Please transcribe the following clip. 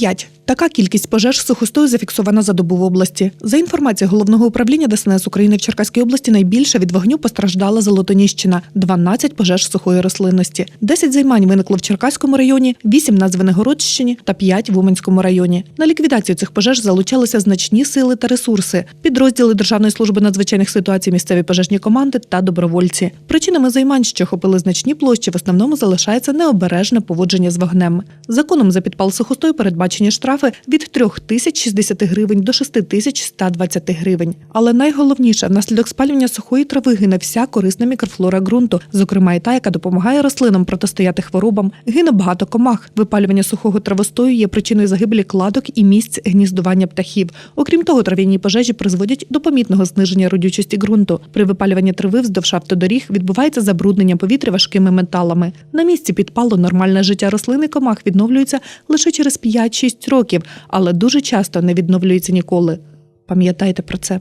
5. Така кількість пожеж сухостою зафіксована за добу в області. За інформацією головного управління ДСНС України в Черкаській області найбільше від вогню постраждала Золотоніщина – 12 пожеж сухої рослинності. 10 займань виникло в Черкаському районі, 8 на Звенигородщині та 5 в Уманському районі. На ліквідацію цих пожеж залучалися значні сили та ресурси, підрозділи Державної служби надзвичайних ситуацій, місцеві пожежні команди та добровольці. Причинами займань, що охопили значні площі, в основному залишається необережне поводження з вогнем. Законом за підпал сухостою передбачені штрафи від 3 тисяч 60 гривень до 6 тисяч 120 гривень. Але найголовніше, внаслідок спалювання сухої трави гине вся корисна мікрофлора ґрунту, зокрема і та, яка допомагає рослинам протистояти хворобам. Гине багато комах. Випалювання сухого травостою є причиною загибелі кладок і місць гніздування птахів. Окрім того, трав'яні пожежі призводять до помітного зниження родючості ґрунту. При випалюванні трави вздовж автодоріг відбувається забруднення повітря важкими металами. На місці підпалу нормальне життя рослин і комах відновлюється лише через 5-6 років, але дуже часто не відновлюється ніколи. Пам'ятайте про це.